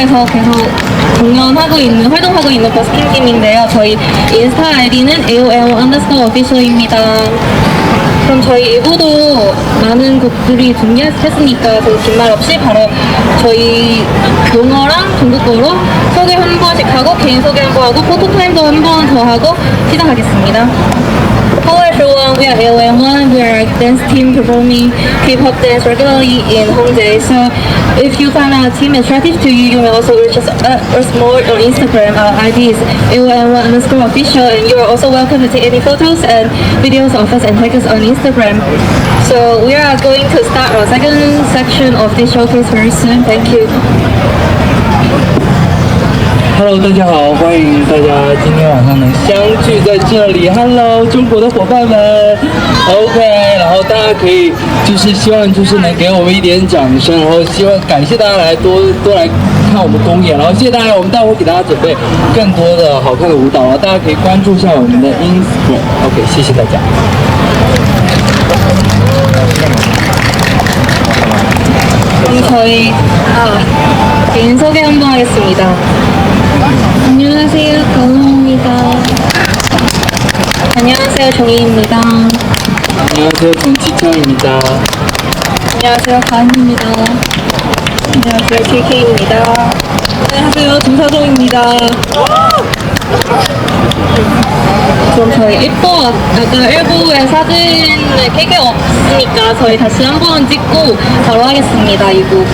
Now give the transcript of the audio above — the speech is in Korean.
서울에서 계속 공연하고 있는, 활동하고 있는 버스킹 팀인데요. 저희 인스타 아이디는 AOL underscore official입니다. 그럼 저희 1부도 많은 곡들이 준비했으니까 저희 긴말 없이 바로 저희 용어랑 중국어로 소개 한 개인 소개 한 번 하고 포토타임도 한 번 더 하고 시작하겠습니다. Hello everyone, we are AOM1. We are a dance team performing K-pop dance regularly in Hongdae. So if you find our team attractive to you, you may also reach us, uh, us more on Instagram. Our ID is AOM1 underscore official and you are also welcome to take any photos and videos of us and tag us on Instagram. So we are going to start our second section of this showcase very soon. Thank you. Hello，大家好，欢迎大家今天晚上能相聚在这里。Hello，中国的伙伴们，OK，然后大家可以就是希望就是能给我们一点掌声，然后希望感谢大家来多多来看我们公演，然后谢谢大家，我们待会儿给大家准备更多的好看的舞蹈，然后大家可以关注一下我们的 Instagram。OK，谢谢大家。 그럼 저희 아, 개인 소개 한번 하겠습니다. 안녕하세요, 종희입니다. 안녕하세요, 정치창입니다. 안녕하세요, 가은입니다. 안녕하세요, JK입니다. 안녕하세요, 김사정입니다. 그럼 저희 1부, 아까 1부에 사진을 켜게 없으니까 저희 다시 한 번 찍고 바로 하겠습니다, 2부.